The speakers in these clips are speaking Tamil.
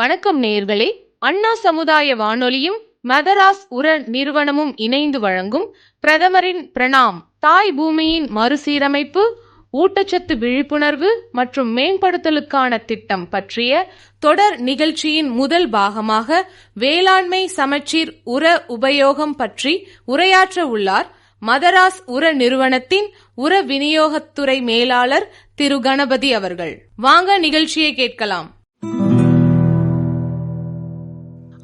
வணக்கம் நேர்களே அண்ணா சமுதாய வானொலியும் மதராஸ் உர நிறுவனமும் இணைந்து வழங்கும் பிரதமரின் பிரணாம். தாய் பூமியின் மறுசீரமைப்பு ஊட்டச்சத்து விழிப்புணர்வு மற்றும் மேம்படுத்தலுக்கான திட்டம் பற்றிய தொடர் நிகழ்ச்சியின் முதல் பாகமாக வேளாண்மை சமச்சீர் உர உபயோகம் பற்றி உரையாற்ற உள்ளார் மதராஸ் உர நிறுவனத்தின் உர விநியோகத்துறை மேலாளர் திரு கணபதி அவர்கள். வாங்க நிகழ்ச்சியை கேட்கலாம்.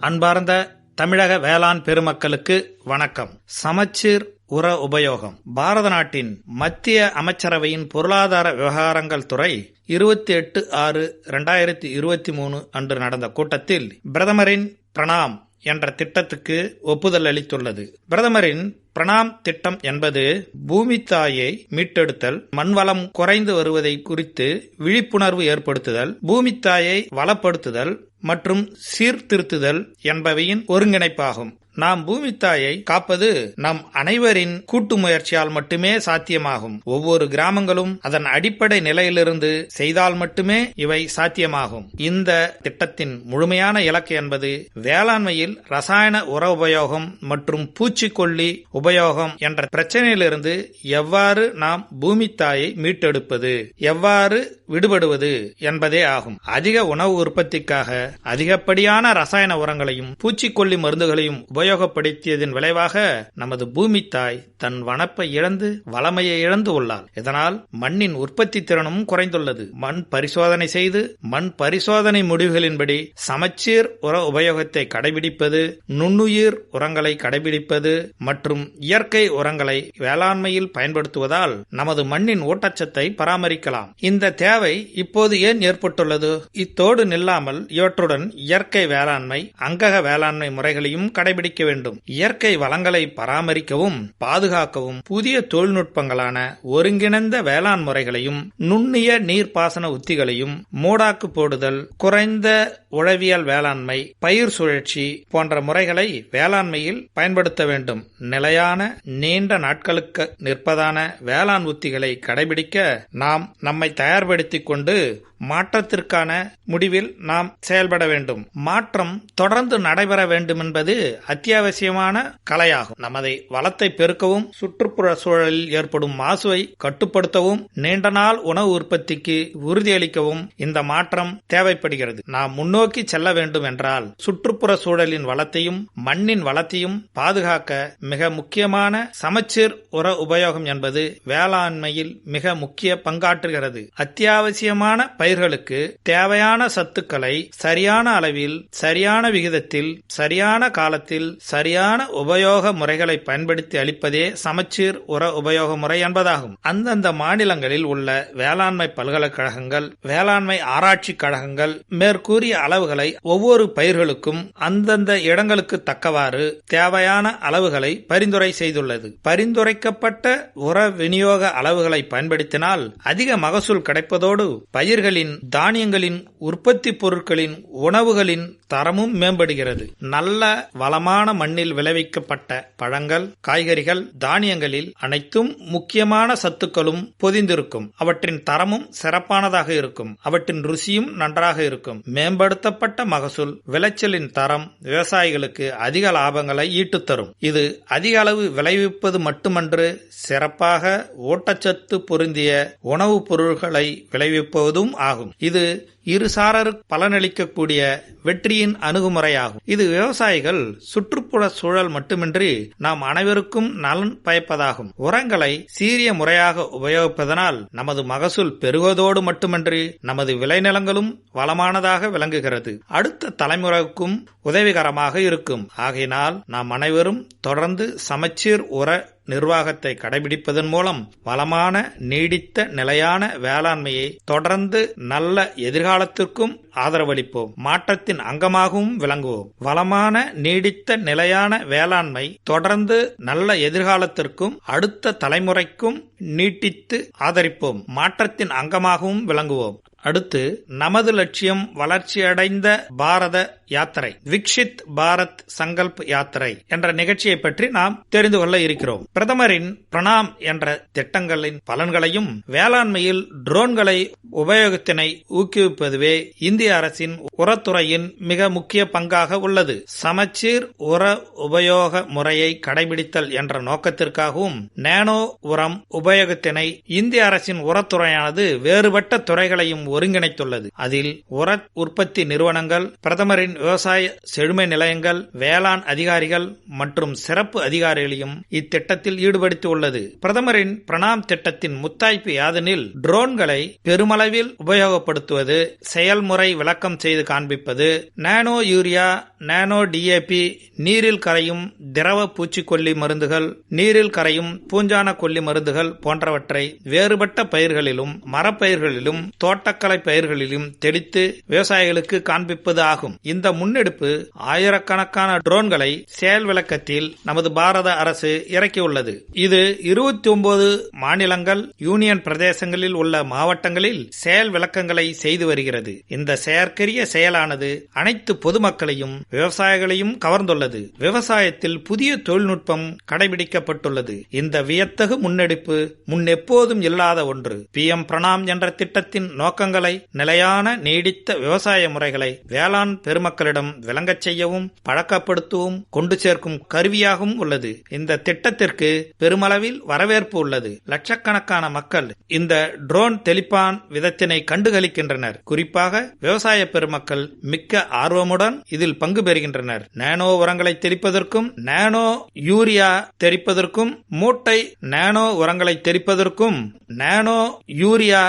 அன்பார்ந்த தமிழக வேளாண் பெருமக்களுக்கு வணக்கம். சமச்சீர் உர உபயோகம். பாரத நாட்டின் மத்திய அமைச்சரவையின் பொருளாதார விவகாரங்கள் துறை இருபத்தி எட்டு ஆறு இரண்டாயிரத்தி இருபத்தி மூணு அன்று நடந்த கூட்டத்தில் பிரதமரின் பிரணாம் என்ற திட்டத்துக்கு ஒப்புதல் அளித்துள்ளது. பிரதமரின் பிரணாம் திட்டம் என்பது பூமி தாயை மீட்டெடுத்தல் மண்வளம் குறைந்து வருவதை குறித்து விழிப்புணர்வு ஏற்படுத்துதல் பூமி தாயை வளப்படுத்துதல் மற்றும் சீர்திருத்துதல் என்பவையின் ஒருங்கிணைப்பாகும். நாம் பூமி தாயை காப்பது நம் அனைவரின் கூட்டு முயற்சியால் மட்டுமே சாத்தியமாகும். ஒவ்வொரு கிராமங்களும் அதன் அடிப்படை நிலையிலிருந்து செய்தால் மட்டுமே இவை சாத்தியமாகும். இந்த திட்டத்தின் முழுமையான இலக்கு என்பது வேளாண்மையில் ரசாயன உர உபயோகம் மற்றும் பூச்சிக்கொல்லி உபயோகம் என்ற பிரச்சனையிலிருந்து எவ்வாறு நாம் பூமி தாயை மீட்டெடுப்பது எவ்வாறு விடுபடுவது என்பதே ஆகும். அதிக உணவு உற்பத்திக்காக அதிகப்படியான ரசாயன உரங்களையும் பூச்சிக்கொல்லி மருந்துகளையும் உபயோகப்படுத்தியதன் விளைவாக நமது பூமி தாய் தன் வனப்பை இழந்து வளமையை இழந்து உள்ளாள். இதனால் மண்ணின் உற்பத்தி திறனும் குறைந்துள்ளது. மண் பரிசோதனை செய்து மண் பரிசோதனை முடிவுகளின்படி சமச்சீர் உர உபயோகத்தை கடைபிடிப்பது நுண்ணுயிர் உரங்களை கடைபிடிப்பது மற்றும் இயற்கை உரங்களை வேளாண்மையில் பயன்படுத்துவதால் நமது மண்ணின் ஊட்டச்சத்தை பராமரிக்கலாம். இந்த தேவை இப்போது ஏன் ஏற்பட்டுள்ளது? இத்தோடு நில்லாமல் இவற்றுடன் இயற்கை வேளாண்மை அங்கக வேளாண்மை முறைகளையும் கடைபிடிக்க வேண்டும். இயற்கை வளங்களை பராமரிக்கவும் பாதுகாக்கவும் புதிய தொழில்நுட்பங்களான ஒருங்கிணைந்த வேளாண் முறைகளையும் நுண்ணிய நீர்ப்பாசன உத்திகளையும் மூடாக்கு போடுதல் குறைந்த உழவியல் வேளாண்மை பயிர் சுழற்சி போன்ற முறைகளை வேளாண்மையில் பயன்படுத்த வேண்டும். நிலையான நீண்ட நாட்களுக்கு நிற்பதான வேளாண் உத்திகளை கடைபிடிக்க நாம் நம்மை தயார்படுத்திக் கொண்டு மாற்றத்திற்கான முடிவில் நாம் செயல்பட வேண்டும். மாற்றம் தொடர்ந்து நடைபெற வேண்டும் என்பது அத்தியாவசியமான கலையாகும். நமது வளத்தை பெருக்கவும் சுற்றுப்புற சூழலில் ஏற்படும் மாசுவை கட்டுப்படுத்தவும் நீண்ட நாள் உணவு உற்பத்திக்கு உறுதியளிக்கவும் இந்த மாற்றம் தேவைப்படுகிறது. நாம் முன்னோக்கி செல்ல வேண்டும் என்றால் சுற்றுப்புற சூழலின் வளத்தையும் மண்ணின் வளத்தையும் பாதுகாக்க மிக முக்கியமான சமச்சீர் உர உபயோகம் என்பது வேளாண்மையில் மிக முக்கிய பங்காற்றுகிறது. அத்தியாவசியமான பயிர்களுக்கு தேவையான சத்துக்களை சரியான அளவில் சரியான விகிதத்தில் சரியான காலத்தில் சரியான உபயோக முறைகளை பயன்படுத்தி அளிப்பதே சமச்சீர் உர உபயோக முறை என்பதாகும். அந்தந்த மாநிலங்களில் உள்ள வேளாண்மை பல்கலைக்கழகங்கள் வேளாண்மை ஆராய்ச்சி கழகங்கள் மேற்கூறிய அளவுகளை ஒவ்வொரு பயிர்களுக்கும் அந்தந்த இடங்களுக்கு தக்கவாறு தேவையான அளவுகளை பரிந்துரை செய்துள்ளது. பரிந்துரைக்கப்பட்ட உர விநியோக அளவுகளை பயன்படுத்தினால் அதிக மகசூல் கிடைப்பதோடு பயிர்களின் தானியங்களின் உற்பத்தி பொருட்களின் உணவுகளின் தரமும் மேம்படுகிறது. நல்ல வளமான மண்ணில் விளைவிக்கப்பட்ட பழங்கள் காய்கறிகள் தானியங்களில் அனைத்தும் முக்கியமான சத்துக்களும் பொதிந்திருக்கும். அவற்றின் தரமும் சிறப்பானதாக இருக்கும். அவற்றின் ருசியும் நன்றாக இருக்கும். மேம்படுத்தப்பட்ட மகசூல் விளைச்சலின் தரம் விவசாயிகளுக்கு அதிக லாபங்களை ஈட்டுத்தரும். இது அதிக அளவு விளைவிப்பது மட்டுமன்று சிறப்பாக ஊட்டச்சத்து பொருந்திய உணவுப் பொருள்களை விளைவிப்பதும் ஆகும். இது இருசாரர் பலனளிக்கக்கூடிய வெற்றியின் அணுகுமுறையாகும். இது விவசாயிகள் சுற்றுப்புற சூழல் மட்டுமின்றி நாம் அனைவருக்கும் நலன் பயப்பதாகும். உரங்களை சீரிய முறையாக உபயோகிப்பதனால் நமது மகசூல் பெருகுவதோடு மட்டுமின்றி நமது விளைநிலங்களும் வளமானதாக விளங்குகிறது. அடுத்த தலைமுறைக்கும் உதவிகரமாக இருக்கும். ஆகையினால் நாம் அனைவரும் தொடர்ந்து சமச்சீர் உர நிர்வாகத்தை கடைபிடிப்பதன் மூலம் வளமான நீடித்த நிலையான வேளாண்மையை தொடர்ந்து நல்ல எதிர்காலத்திற்கும் ஆதரவளிப்போம். மாற்றத்தின் அங்கமாகவும் விளங்குவோம். வளமான நீடித்த நிலையான வேளாண்மை தொடர்ந்து நல்ல எதிர்காலத்திற்கும் அடுத்த தலைமுறைக்கும் நீட்டித்து ஆதரிப்போம். மாற்றத்தின் அங்கமாகவும் விளங்குவோம். அடுத்து நமது லட்சியம் வளர்ச்சியடைந்த பாரத யாத்திரை விக்ஷித் பாரத் சங்கல்ப் யாத்திரை என்ற நிகழ்ச்சியை பற்றி நாம் தெரிந்து கொள்ள இருக்கிறோம். பிரதமரின் பிரணாம் என்ற திட்டங்களின் பலன்களையும் வேளாண்மையில் ட்ரோன்களை உபயோகத்தினை ஊக்குவிப்பதுவே இந்திய அரசின் உரத்துறையின் மிக முக்கிய பங்காக உள்ளது. சமச்சீர் உர உபயோக முறையை கடைபிடித்தல் என்ற நோக்கத்திற்காகவும் நேனோ உரம் உபயோகத்தினை இந்திய அரசின் உரத்துறையானது வேறுபட்ட துறைகளையும் ஒருங்கிணைத்துள்ளது. அதில் உர உற்பத்தி நிறுவனங்கள் பிரதமரின் விவசாய செழுமை நிலையங்கள் வேளாண் அதிகாரிகள் மற்றும் சிறப்பு அதிகாரிகளையும் இத்திட்டத்தில் ஈடுபடுத்தியுள்ளது. பிரதமரின் பிரணாம் திட்டத்தின் முத்தாய்ப்பு யாதெனில் ட்ரோன்களை பெருமளவில் உபயோகப்படுத்துவது செயல்முறை விளக்கம் செய்து காண்பிப்பது நானோ யூரியா நானோ டிஏபி நீரில் கரையும் திரவ பூச்சிக்கொல்லி மருந்துகள் நீரில் கரையும் பூஞ்சான கொல்லி மருந்துகள் போன்றவற்றை வேறுபட்ட பயிர்களிலும் மரப்பயிர்களிலும் தோட்ட மரக்கலை பயிர்களிலும் தெளித்து விவசாயிகளுக்கு காண்பிப்பது ஆகும். இந்த முன்னெடுப்பு ஆயிரக்கணக்கான ட்ரோன்களை செயல் விளக்கத்தில் நமது பாரத அரசு இறக்கியுள்ளது. இது இருபத்தி ஒன்பது மாநிலங்கள் யூனியன் பிரதேசங்களில் உள்ள மாவட்டங்களில் செயல் விளக்கங்களை செய்து வருகிறது. இந்த செயற்கரிய செயலானது அனைத்து பொதுமக்களையும் விவசாயிகளையும் கவர்ந்துள்ளது. விவசாயத்தில் புதிய தொழில்நுட்பம் கடைபிடிக்கப்பட்டுள்ளது. இந்த வியத்தகு முன்னெடுப்பு முன்னெப்போதும் இல்லாத ஒன்று. பி எம் பிரணாம் என்ற திட்டத்தின் நோக்கங்களை நிலையான நீடித்த விவசாய முறைகளை வேளாண் பெருமக்களிடம் விளங்கச் செய்யவும் பழக்கப்படுத்தவும் கொண்டு சேர்க்கும் கருவியாகவும் உள்ளது. இந்த திட்டத்திற்கு பெருமளவில் வரவேற்பு உள்ளது. லட்சக்கணக்கான மக்கள் இந்த ட்ரோன் தெளிப்பான் விதத்தினை கண்டுகளிக்கின்றனர். குறிப்பாக விவசாய பெருமக்கள் மிக்க ஆர்வமுடன் இதில் பங்கு பெறுகின்றனர். நானோ உரங்களை தெளிப்பதற்கும் நானோ யூரியா தெளிப்பதற்கும் மூட்டை நானோ உரங்களை தெளிப்பதற்கும் நானோ யூரியா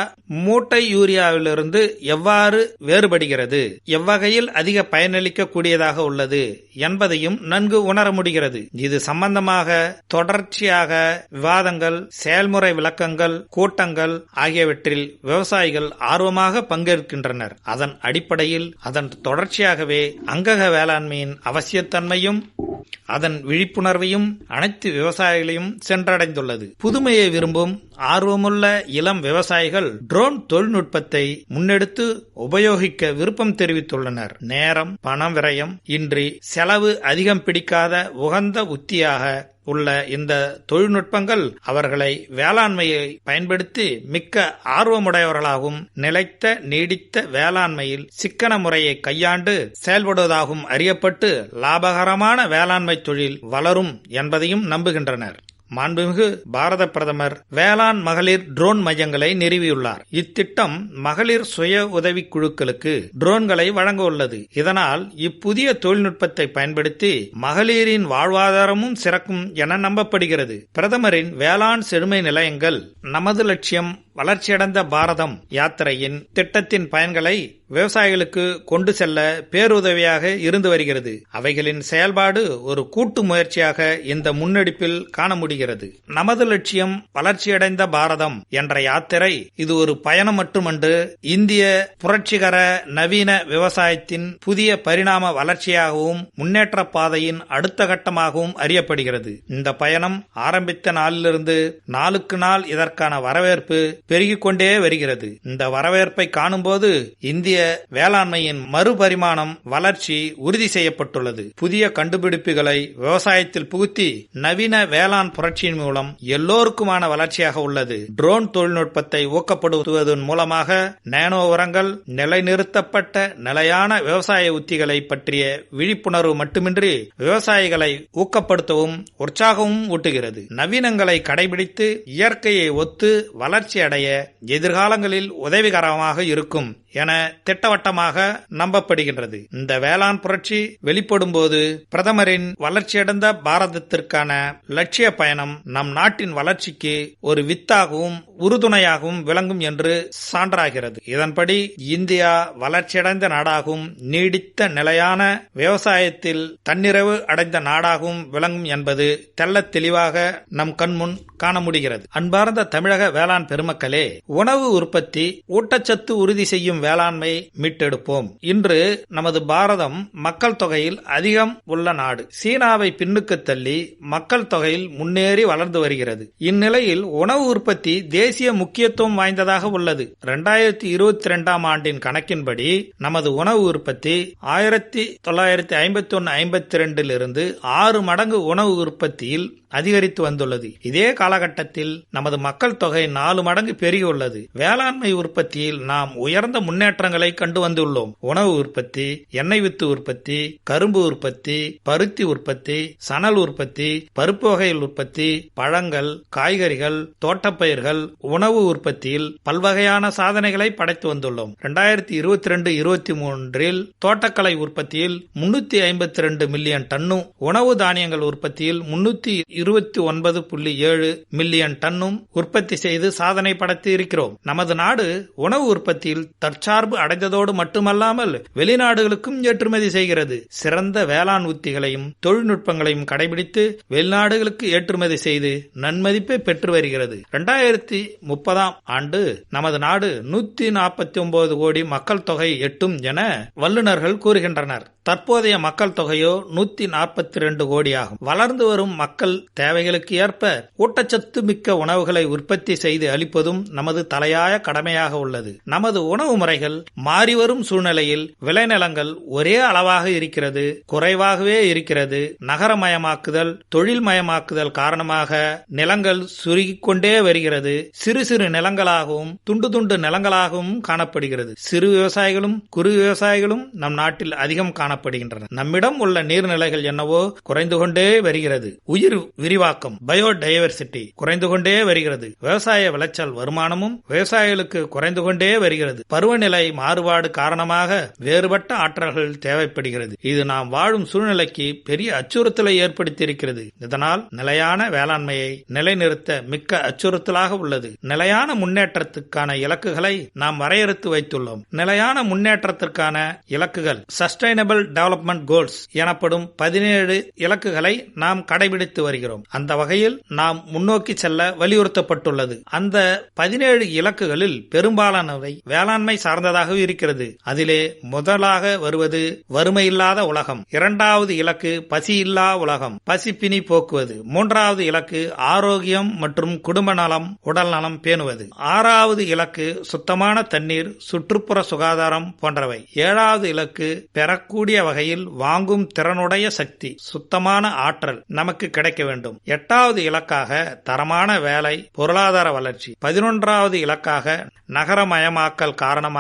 மூட்டை இந்தியாவிலிருந்து எவ்வாறு வேறுபடுகிறது? எவ்வகையில் அதிக பயனளிக்க கூடியதாக உள்ளது என்பதையும் நன்கு உணர முடிகிறது. இது சம்பந்தமாக தொடர்ச்சியாக விவாதங்கள் செயல்முறை விளக்கங்கள் கூட்டங்கள் ஆகியவற்றில் விவசாயிகள் ஆர்வமாக பங்கேற்கின்றனர். அதன் அடிப்படையில் அதன் தொடர்ச்சியாகவே அங்கக வேளாண்மையின் அவசியத்தன்மையும் அதன் விழிப்புணர்வையும் அனைத்து விவசாயிகளையும் சென்றடைந்துள்ளது. புதுமையை விரும்பும் ஆர்வமுள்ள இளம் விவசாயிகள் ட்ரோன் தொழில்நுட்பத்தை முன்னெடுத்து உபயோகிக்க விருப்பம் தெரிவித்துள்ளனர். நேரம் பணம் விரயம் இன்றி செலவு அதிகம் பிடிக்காத உகந்த உத்தியாக உள்ள இந்த தொழில்நுட்பங்கள் அவர்களை வேளாண்மையை பயன்படுத்தி மிக்க ஆர்வமுடையவர்களாகவும் நிலைத்த நீடித்த வேளாண்மையில் சிக்கன முறையை கையாண்டு செயல்படுவதாகவும் அறியப்பட்டு லாபகரமான வேளாண்மை தொழில் வளரும் என்பதையும் நம்புகின்றனர். மாண்புமிகு பாரத பிரதமர் வேளாண் மகளிர் ட்ரோன் மையங்களை நிறுவியுள்ளார். இத்திட்டம் மகளிர் சுய உதவிக் குழுக்களுக்கு ட்ரோன்களை வழங்க உள்ளது இதனால் இப்புதிய தொழில்நுட்பத்தை பயன்படுத்தி மகளிரின் வாழ்வாதாரமும் சிறக்கும் என நம்பப்படுகிறது. பிரதமரின் வேளாண் செழுமை நிலையங்கள் நமது லட்சியம் வளர்ச்சியடைந்த பாரதம் யாத்திரையின் திட்டத்தின் பயன்களை விவசாயிகளுக்கு கொண்டு செல்ல பேருதவியாக இருந்து வருகிறது. அவைகளின் செயல்பாடு ஒரு கூட்டு முயற்சியாக இந்த முன்னெடுப்பில் காண முடிகிறது. நமது லட்சியம் வளர்ச்சியடைந்த பாரதம் என்ற யாத்திரை இது ஒரு பயணம் மட்டுமன்று இந்திய புரட்சிகர நவீன விவசாயத்தின் புதிய பரிணாம வளர்ச்சியாகவும் முன்னேற்ற பாதையின் அடுத்த கட்டமாகவும் அறியப்படுகிறது. இந்த பயணம் ஆரம்பித்த நாளிலிருந்து நாளுக்கு நாள் இதற்கான வரவேற்பு பெருகிக் கொண்டே வருகிறது. இந்த வரவேற்பை காணும்போது இந்திய வேளாண்மையின் மறுபரிமாணம் வளர்ச்சி உறுதி செய்யப்பட்டுள்ளது. புதிய கண்டுபிடிப்புகளை விவசாயத்தில் புகுத்தி நவீன வேளாண் புரட்சியின் மூலம் எல்லோருக்குமான வளர்ச்சியாக உள்ளது. ட்ரோன் தொழில்நுட்பத்தை ஊக்கப்படுத்துவதன் மூலமாக நானோ உரங்கள் நிலைநிறுத்தப்பட்ட நிலையான விவசாய உத்திகளை பற்றிய விழிப்புணர்வு மட்டுமின்றி விவசாயிகளை ஊக்கப்படுத்தவும் உற்சாகமும் ஊட்டுகிறது. நவீனங்களை கடைபிடித்து இயற்கையை ஒத்து வளர்ச்சி அடைய எதிர்காலங்களில் உதவிகரமாக இருக்கும். என திட்டவட்டமாக நம்பப்படுகின்றது. இந்த வேளாண் புரட்சி வெளிப்படும் போது பிரதமரின் வளர்ச்சியடைந்த பாரதத்திற்கான லட்சிய பயணம் நம் நாட்டின் வளர்ச்சிக்கு ஒரு வித்தாகவும் உறுதுணையாகவும் விளங்கும் என்று சான்றாகிறது. இதன்படி இந்தியா வளர்ச்சியடைந்த நாடாகவும் நீடித்த நிலையான விவசாயத்தில் தன்னிறைவு அடைந்த நாடாகவும் விளங்கும் என்பது தெல்ல தெளிவாக நம் கண்முன் காண முடிகிறது அன்பார்ந்த தமிழக வேளாண் பெருமக்களே உணவு உற்பத்தி ஊட்டச்சத்து உறுதி செய்யும் வேளாண்மை மீட்டெடுப்போம். இன்று நமது பாரதம் மக்கள் தொகையில் அதிகம் உள்ள நாடு. சீனாவை பின்னுக்கு தள்ளி மக்கள் தொகையில் முன்னேறி வளர்ந்து வருகிறது. இந்நிலையில் உணவு உற்பத்தி தேசிய முக்கியத்துவம் வாய்ந்ததாக உள்ளது. இரண்டாயிரத்தி இருபத்தி ரெண்டாம் ஆண்டின் கணக்கின்படி நமது உணவு உற்பத்தி ஆயிரத்தி தொள்ளாயிரத்தி ஐம்பத்தி ஒன்னு ஐம்பத்தி ரெண்டில் இருந்து ஆறு மடங்கு உணவு உற்பத்தியில் அதிகரித்து வந்துள்ளது. இதே காலகட்டத்தில் நமது மக்கள் தொகை நாலு மடங்கு பெருகியுள்ளது. வேளாண்மை உற்பத்தியில் நாம் உயர்ந்த முன்னேற்றங்களை கண்டு வந்துள்ளோம். உணவு உற்பத்தி எண்ணெய் வித்து உற்பத்தி கரும்பு உற்பத்தி பருத்தி உற்பத்தி சணல் உற்பத்தி பருப்பு வகைகள் உற்பத்தி பழங்கள் காய்கறிகள் தோட்டப்பயிர்கள் உணவு உற்பத்தியில் பல்வகையான சாதனைகளை படைத்து வந்துள்ளோம். இரண்டாயிரத்தி இருபத்தி ரெண்டு இருபத்தி மூன்றில் தோட்டக்கலை உற்பத்தியில் முன்னூத்தி ஐம்பத்தி ரெண்டு மில்லியன் டன்னும் உணவு தானியங்கள் உற்பத்தியில் முன்னூத்தி இருபத்தி ஒன்பது புள்ளி ஏழு மில்லியன் டன்னும் உற்பத்தி செய்து சாதனை படைத்து இருக்கிறோம். நமது நாடு உணவு உற்பத்தியில் தற்சார்பு அடைந்ததோடு மட்டுமல்லாமல் வெளிநாடுகளுக்கும் ஏற்றுமதி செய்கிறது. சிறந்த வேளாண் உத்திகளையும் தொழில்நுட்பங்களையும் கடைபிடித்து வெளிநாடுகளுக்கு ஏற்றுமதி செய்து நன்மதிப்பை பெற்று வருகிறது. இரண்டாயிரத்தி முப்பதாம் ஆண்டு நமது நாடு நூத்தி நாற்பத்தி ஒன்பது கோடி மக்கள் தொகை எட்டும் என வல்லுநர்கள் கூறுகின்றனர். தற்போதைய மக்கள் தொகையோ நூத்தி நாற்பத்தி ரெண்டு கோடி ஆகும் வளர்ந்து வரும் மக்கள் தேவைகளுக்கு ஏற்ப ஊட்டச்சத்து மிக்க உணவுகளை உற்பத்தி செய்து அளிப்பதும் நமது தலையாய கடமையாக உள்ளது. நமது உணவு முறைகள் மாறிவரும் சூழ்நிலையில் விளைநிலங்கள் ஒரே அளவாக இருக்கிறது குறைவாகவே இருக்கிறது. நகரமயமாக்குதல் தொழில்மயமாக்குதல் காரணமாக நிலங்கள் சுருகிக்கொண்டே வருகிறது. சிறு சிறு நிலங்களாகவும் துண்டு துண்டு நிலங்களாகவும் காணப்படுகிறது. சிறு விவசாயிகளும் குறு விவசாயிகளும் நம் நாட்டில் அதிகம் காணப்படுகின்றன நம்மிடம் உள்ள நீர்நிலைகள் என்னவோ குறைந்து கொண்டே வருகிறது. உயிர் விரிவாக்கம் பயோடைவர்சிட்டி குறைந்து கொண்டே வருகிறது. விவசாய விளைச்சல் வருமானமும் விவசாயிகளுக்கு குறைந்து கொண்டே வருகிறது. பருவ பருவநிலை மாறுபாடு காரணமாக வேறுபட்ட ஆற்றல்கள் தேவைப்படுகிறது. இது நாம் வாழும் சூழ்நிலைக்கு பெரிய அச்சுறுத்தலை ஏற்படுத்தியிருக்கிறது. இதனால் நிலையான வேளாண்மையை நிலைநிறுத்த மிக்க அச்சுறுத்தலாக உள்ளது. நிலையான முன்னேற்றத்துக்கான இலக்குகளை நாம் வரையறுத்து வைத்துள்ளோம். நிலையான முன்னேற்றத்திற்கான இலக்குகள் சஸ்டைனபிள் டெவலப்மெண்ட் கோல்ஸ் எனப்படும் பதினேழு இலக்குகளை நாம் கடைபிடித்து வருகிறோம். அந்த வகையில் நாம் முன்னோக்கி செல்ல வலியுறுத்தப்பட்டுள்ளது. அந்த பதினேழு இலக்குகளில் பெரும்பாலானவை வேளாண்மை சார்ந்ததாகவே இருக்கிறது. அதிலே முதலாக வருவது வறுமையில்லாத உலகம். இரண்டாவது இலக்கு பசி இல்லா உலகம் பசிப்பினி போக்குவது. மூன்றாவது இலக்கு ஆரோக்கியம் மற்றும் குடும்ப நலம் உடல் நலம் பேணுவது. ஆறாவது இலக்கு சுத்தமான தண்ணீர் சுற்றுப்புற சுகாதாரம் போன்றவை. ஏழாவது இலக்கு பெறக்கூடிய வகையில் வாங்கும் திறனுடைய சக்தி சுத்தமான ஆற்றல் நமக்கு கிடைக்க வேண்டும். எட்டாவது இலக்காக தரமான வேலை பொருளாதார வளர்ச்சி. பதினொன்றாவது இலக்காக நகரமயமாக்கல் காரணமாக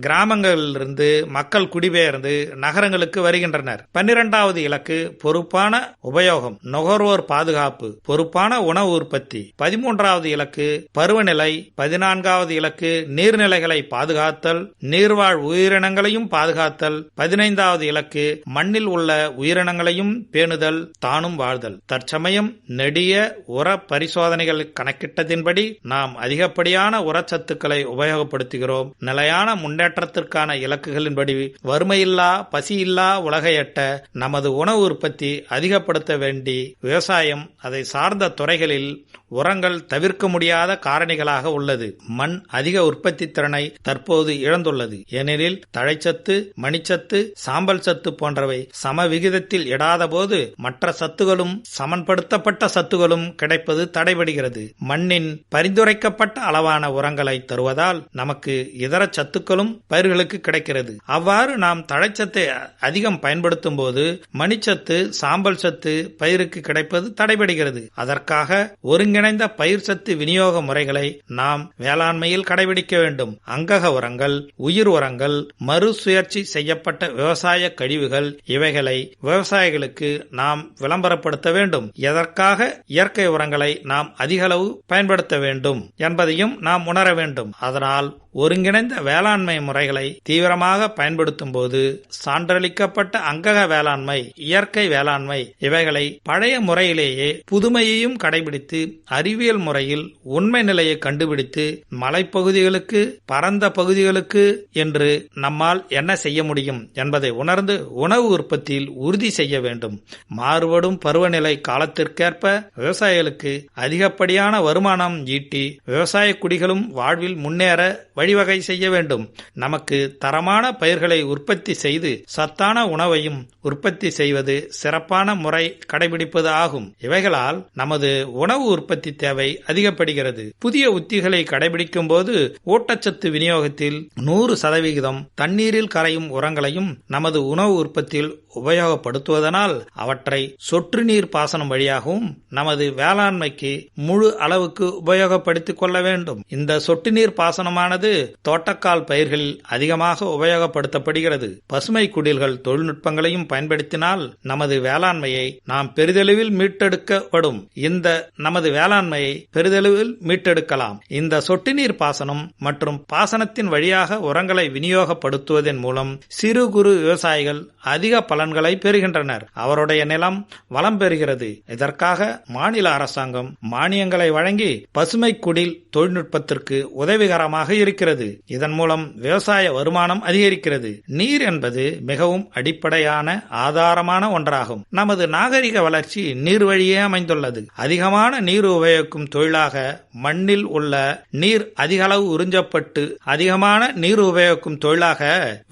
கிராமங்களிலிருந்து மக்கள் குடிபெயர்ந்து நகரங்களுக்கு வருகின்றனர். பன்னிரெண்டாவது இலக்கு பொறுப்பான உபயோகம் நுகர்வோர் பாதுகாப்பு பொறுப்பான உணவு உற்பத்தி. பதிமூன்றாவது இலக்கு பருவநிலை. பதினான்காவது இலக்கு நீர்நிலைகளை பாதுகாத்தல் நீர்வாழ் உயிரினங்களையும் பாதுகாத்தல். பதினைந்தாவது இலக்கு மண்ணில் உள்ள உயிரினங்களையும் பேணுதல் தானும் வாழ்தல். தற்சமயம் நெடிய உர பரிசோதனைகள் கணக்கிட்டதின்படி நாம் அதிகப்படியான உரச்சத்துக்களை உபயோகப்படுத்துகிறோம். நிலையான முன்னேற்றத்திற்கான இலக்குகளின்படி வறுமையில்லா பசியில்லா உலகையட்ட நமது உணவு உற்பத்தி அதிகப்படுத்த வேண்டி விவசாயம் அதை சார்ந்த துறைகளில் உரங்கள் தவிர்க்க முடியாத காரணிகளாக உள்ளது. மண் அதிக உற்பத்தி திறனை தற்போது இழந்துள்ளது. ஏனெனில் தழைச்சத்து மணிச்சத்து சாம்பல் சத்து போன்றவை சம விகிதத்தில் இடாத போது மற்ற சத்துகளும் சமன்படுத்தப்பட்ட சத்துகளும் கிடைப்பது தடைபடுகிறது. மண்ணின் பரிந்துரைக்கப்பட்ட அளவான உரங்களை தருவதால் நமக்கு இதர சத்துக்களும் பயிர்களுக்கு கிடைக்கிறது. அவ்வாறு நாம் தழைச்சத்தை அதிகம் பயன்படுத்தும் போது மணிச்சத்து சாம்பல் சத்து பயிருக்கு கிடைப்பது தடைபடுகிறது. அதற்காக ஒருங்கிணைந்த பயிர் சத்து விநியோக முறைகளை நாம் வேளாண்மையில் கடைபிடிக்க வேண்டும். அங்கக உரங்கள் உயிர் உரங்கள் மறுசுழற்சி செய்யப்பட்ட விவசாய கழிவுகள் இவைகளை விவசாயிகளுக்கு நாம் விளம்பரப்படுத்த வேண்டும். எதற்காக இயற்கை உரங்களை நாம் அதிக அளவு பயன்படுத்த வேண்டும் என்பதையும் நாம் உணர வேண்டும். அதனால் ஒருங்கிணைந்த வேளாண்மை முறைகளை தீவிரமாக பயன்படுத்தும் போது சான்றளிக்கப்பட்ட அங்கக வேளாண்மை இயற்கை வேளாண்மை இவைகளை பழைய முறையிலேயே புதுமையையும் கடைபிடித்து அறிவியல் முறையில் உண்மை நிலையை கண்டுபிடித்து மலைப்பகுதிகளுக்கு பரந்த பகுதிகளுக்கு என்று நம்மால் என்ன செய்ய முடியும் என்பதை உணர்ந்து உணவு உற்பத்தியில் உறுதி செய்ய வேண்டும். மாறுபடும் பருவநிலை காலத்திற்கேற்ப விவசாயிகளுக்கு அதிகப்படியான வருமானம் ஈட்டி விவசாய குடிகளும் வாழ்வில் முன்னேற வழி வழிவகை செய்ய வேண்டும். நமக்கு தரமான பயிர்களை உற்பத்தி செய்து சத்தான உணவையும் உற்பத்தி செய்வது சிறப்பான முறை கடைபிடிப்பது ஆகும். இவைகளால் நமது உணவு உற்பத்தி தேவை அதிகப்படுகிறது. புதிய உத்திகளை கடைபிடிக்கும் போது ஊட்டச்சத்து விநியோகத்தில் நூறு சதவிகிதம் தண்ணீரில் கரையும் உரங்களையும் நமது உணவு உற்பத்தியில் உபயோகப்படுத்துவதனால் அவற்றை சொற்று நீர் பாசனம் வழியாகவும் நமது வேளாண்மைக்கு முழு அளவுக்கு உபயோகப்படுத்திக் கொள்ள வேண்டும். இந்த சொட்டு நீர் பாசனமானது தோட்டக்கால் பயிர்களில் அதிகமாக உபயோகப்படுத்தப்படுகிறது. பசுமை குடில்கள் தொழில்நுட்பங்களையும் பயன்படுத்தினால் நமது வேளாண்மையை நாம் பெரிதளவில் மீட்டெடுக்கப்படும் இந்த நமது வேளாண்மையை பெரிதளவில் மீட்டெடுக்கலாம். இந்த சொட்டு நீர் பாசனம் மற்றும் பாசனத்தின் வழியாக உரங்களை விநியோகப்படுத்துவதன் மூலம் சிறு குறு விவசாயிகள் அதிக பலன்களை பெறுகின்றனர். அவருடைய நிலம் வளம் பெறுகிறது. இதற்காக மாநில அரசாங்கம் மானியங்களை வழங்கி பசுமை குடில் தொழில்நுட்பத்திற்கு உதவிகரமாக இருக்கிறது. இதன் மூலம் விவசாய வருமானம் அதிகரிக்கிறது. நீர் என்பது மிகவும் அடிப்படையான ஆதாரமான ஒன்றாகும். நமது நாகரிக வளர்ச்சி நீர் வழியே அமைந்துள்ளது. அதிகமான நீர் உபயோகிக்கும் தொழிலாக மண்ணில் உள்ள நீர் அதிக அளவு உறிஞ்சப்பட்டு அதிகமான நீர் உபயோகிக்கும் தொழிலாக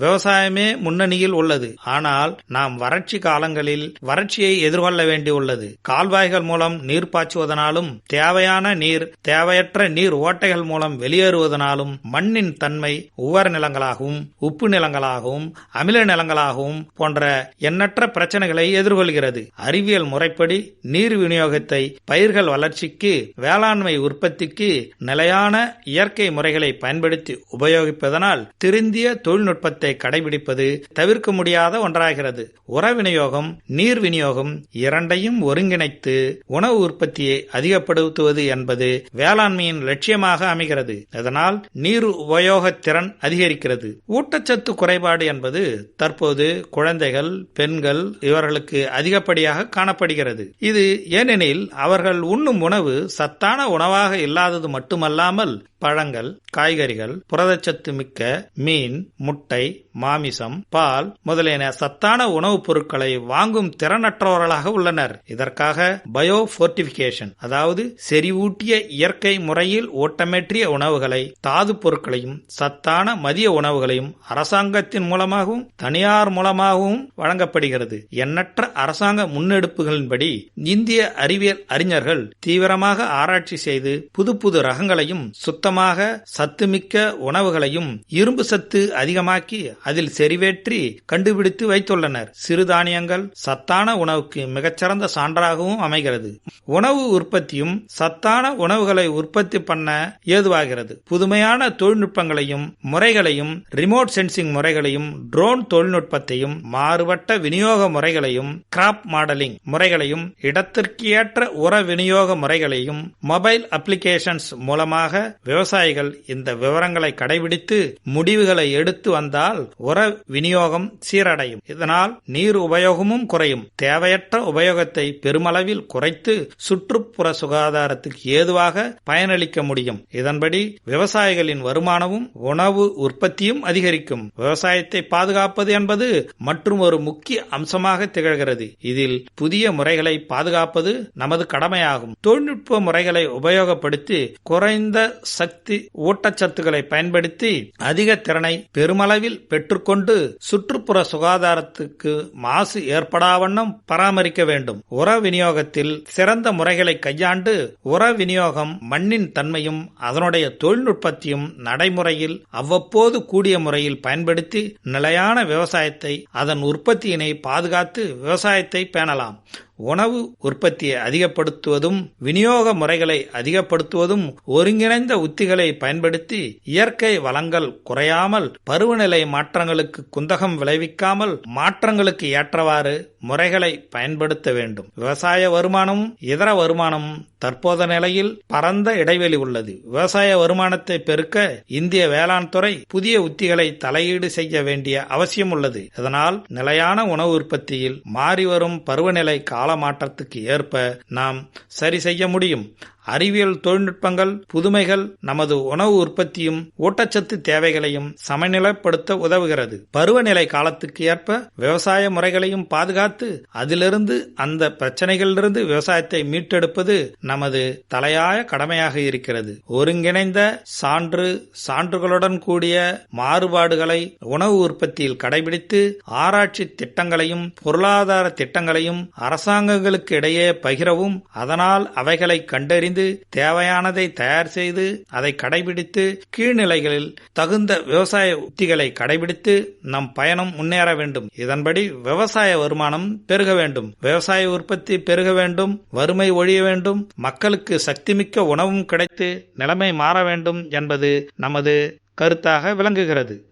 விவசாயமே முன்னணியில் உள்ளது. ஆனால் நாம் வறட்சி காலங்களில் வறட்சியை எதிர்கொள்ள வேண்டியுள்ளது கால்வாய்கள் மூலம் நீர் பாய்ச்சுவதனாலும் தேவையான நீர் தேவையற்ற நீர் ஓட்டைகள் மூலம் வெளியேறுவதனாலும் மண்ணின் தன்மை உவர் நிலங்களாகவும் உப்பு நிலங்களாகவும் அமில நிலங்களாகவும் போன்ற எண்ணற்ற பிரச்சனைகளை எதிர்கொள்கிறது. அறிவியல் முறைப்படி நீர் விநியோகத்தை பயிர்கள் வளர்ச்சிக்கு வேளாண்மை உற்பத்திக்கு நிலையான இயற்கை முறைகளை பயன்படுத்தி உபயோகிப்பதனால் திருந்திய தொழில்நுட்பத்தை கடைபிடிப்பது தவிர்க்க முடியாத ஒன்றாகிறது. உர விநியோகம் நீர் விநியோகம் இரண்டையும் ஒருங்கிணைத்து உணவு உற்பத்தியை அதிகப்படுத்துவது என்பது வேளாண்மையின் லட்சியமாக அமைகிறது. இதனால் நீர் உபயோக திறன் அதிகரிக்கிறது. ஊட்டச்சத்து குறைபாடு என்பது தற்போது குழந்தைகள் பெண்கள் இவர்களுக்கு அதிகப்படியாக காணப்படுகிறது. இது ஏனெனில் அவர்கள் உண்ணும் உணவு சத்தான உணவாக இல்லாதது மட்டுமல்லாமல் பழங்கள் காய்கறிகள் புரதச்சத்து மிக்க மீன் முட்டை மாமிசம் பால் முதலியன சத்தான உணவுப் பொருட்களை வாங்கும் திறனற்றவர்களாக உள்ளனர். இதற்காக பயோ போர்டிபிகேஷன் அதாவது செறிவூட்டிய இயற்கை முறையில் ஓட்டமேற்றிய உணவுகளை தாது பொருட்களையும் சத்தான மதிய உணவுகளையும் அரசாங்கத்தின் மூலமாகவும் தனியார் மூலமாகவும் வழங்கப்படுகிறது. எண்ணற்ற அரசாங்க முன்னெடுப்புகளின்படி இந்திய அறிவியல் அறிஞர்கள் தீவிரமாக ஆராய்ச்சி செய்து புது புது ரகங்களையும் சுத்தமாக சத்துமிக்க உணவுகளையும் இரும்பு சத்து அதிகமாக்கி அதில் செறிவேற்றி கண்டுபிடித்து வைத்துள்ளனர். சிறுதானியங்கள் சத்தான உணவுக்கு மிகச்சிறந்த சான்றாகவும் அமைகிறது. உணவு உற்பத்தியும் சத்தான உணவுகளை உற்பத்தி பண்ண ஏதுவாகிறது. புதுமையான தொழில்நுட்பங்களையும் முறைகளையும் ரிமோட் சென்சிங் முறைகளையும் ட்ரோன் தொழில்நுட்பத்தையும் மாறுபட்ட விநியோக முறைகளையும் கிராப் மாடலிங் முறைகளையும் இடத்திற்கு ஏற்ற உர விநியோக முறைகளையும் மொபைல் அப்ளிகேஷன்ஸ் மூலமாக விவசாயிகள் இந்த விவரங்களை கடைபிடித்து முடிவுகளை எடுத்து வந்தால் உர விநியோகம் சீரடையும். இதனால் நீர் உபயோகமும் குறையும். தேவையற்ற உபயோகத்தை பெருமளவில் குறைத்து சுற்றுப்புற சுகாதாரத்துக்கு ஏதுவாக பயனளிக்க முடியும். இதன்படி விவசாயிகளின் வருமானமும் உணவு உற்பத்தியும் அதிகரிக்கும். விவசாயத்தை பாதுகாப்பது என்பது மற்றும் ஒரு முக்கிய அம்சமாக திகழ்கிறது. இதில் புதிய முறைகளை பாதுகாப்பது நமது கடமையாகும். தொழில்நுட்ப முறைகளை உபயோகப்படுத்தி குறைந்த சக்தி ஊட்டச்சத்துக்களை பயன்படுத்தி அதிக திறனை பெருமளவில் பெற்றுக்கொண்டு சுற்றுப்புற சுகாதாரத்துக்கு மாசு ஏற்படாவண்ணம் பராமரிக்க வேண்டும். உர விநியோகத்தில் சிறந்த முறைகளை கையாண்டு உர விநியோகம் மண்ணின் தன்மையும் அதனுடைய தொழில்நுட்பத்தையும் நடைமுறையில் அவ்வப்போது கூடிய முறையில் பயன்படுத்தி நிலையான விவசாயத்தை அதன் உற்பத்தியினை பாதுகாத்து விவசாயத்தை பேணலாம். உணவு உற்பத்தியை அதிகப்படுத்துவதும் விநியோக முறைகளை அதிகப்படுத்துவதும் ஒருங்கிணைந்த உத்திகளை பயன்படுத்தி இயற்கை வளங்கள் குறையாமல் பருவநிலை மாற்றங்களுக்கு குந்தகம் விளைவிக்காமல் மாற்றங்களுக்கு ஏற்றவாறு முறைகளை பயன்படுத்த வேண்டும். விவசாய வருமானமும் இதர வருமானமும் தற்போத நிலையில் பரந்த இடைவெளி உள்ளது. விவசாய வருமானத்தை பெருக்க இந்திய வேளாண் துறை புதிய உத்திகளை தலையீடு செய்ய வேண்டிய அவசியம் உள்ளது. இதனால் நிலையான உணவு உற்பத்தியில் மாறிவரும் பருவநிலை கால மாற்றத்துக்கு ஏற்ப நாம் சரி செய்ய முடியும். அறிவியல் தொழில்நுட்பங்கள் புதுமைகள் நமது உணவு உற்பத்தியும் ஊட்டச்சத்து தேவைகளையும் சமநிலைப்படுத்த உதவுகிறது. பருவநிலை காலத்துக்கு ஏற்ப விவசாய முறைகளையும் பாதுகாத்து அதிலிருந்து அந்த பிரச்சனைகளிலிருந்து விவசாயத்தை மீட்டெடுப்பது நமது தலையாய கடமையாக இருக்கிறது. ஒருங்கிணைந்த சான்று சான்றுகளுடன் கூடிய மாறுபாடுகளை உணவு உற்பத்தியில் கடைபிடித்து ஆராய்ச்சி திட்டங்களையும் பொருளாதார திட்டங்களையும் அரசாங்கங்களுக்கு இடையே பகிரவும் அதனால் அவைகளை கண்டறிந்து தேவையானதை தயார் செய்து அதை கடைபிடித்து கீழ்நிலைகளில் தகுந்த விவசாய உத்திகளை கடைபிடித்து நம் பயணம் முன்னேற வேண்டும். இதன்படி விவசாய வருமானம் பெருக வேண்டும். விவசாய உற்பத்தி பெருக வேண்டும். வறுமை ஒழிய வேண்டும். மக்களுக்கு சக்திமிக்க உணவும் கிடைத்து நிலைமை மாற வேண்டும் என்பது நமது கருத்தாக விளங்குகிறது.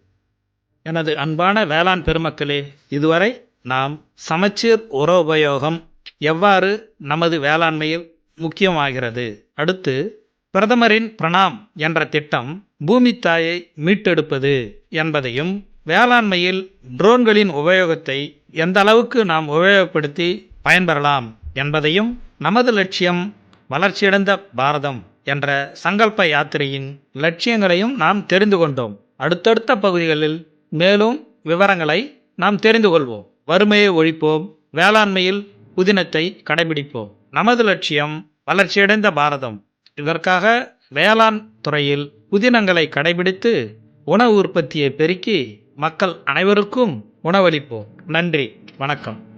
எனது அன்பான வேளாண் பெருமக்களே இதுவரை நாம் சமச்சீர் உரோபயோகம் எவ்வாறு நமது வேளாண்மையில் முக்கியமாகிறது. அடுத்து பிரதமரின் பிரணாம் என்ற திட்டம் பூமி தாயை மீட்டெடுப்பது என்பதையும் வேளாண்மையில் ட்ரோன்களின் உபயோகத்தை எந்த அளவுக்கு நாம் உபயோகப்படுத்தி பயன்பெறலாம் என்பதையும் நமது லட்சியம் வளர்ச்சியடைந்த பாரதம் என்ற சங்கல்ப யாத்திரையின் லட்சியங்களையும் நாம் தெரிந்து கொண்டோம். அடுத்தடுத்த பகுதிகளில் மேலும் விவரங்களை நாம் தெரிந்து கொள்வோம். வறுமையை ஒழிப்போம். வேளாண்மையில் புதினத்தை கடைபிடிப்போம். நமது லட்சியம் வளர்ச்சியடைந்த பாரதம். இதற்காக வேளாண் துறையில் புதினங்களை கடைபிடித்து உணவு உற்பத்தியை பெருக்கி மக்கள் அனைவருக்கும் உணவளிப்போம். நன்றி. வணக்கம்.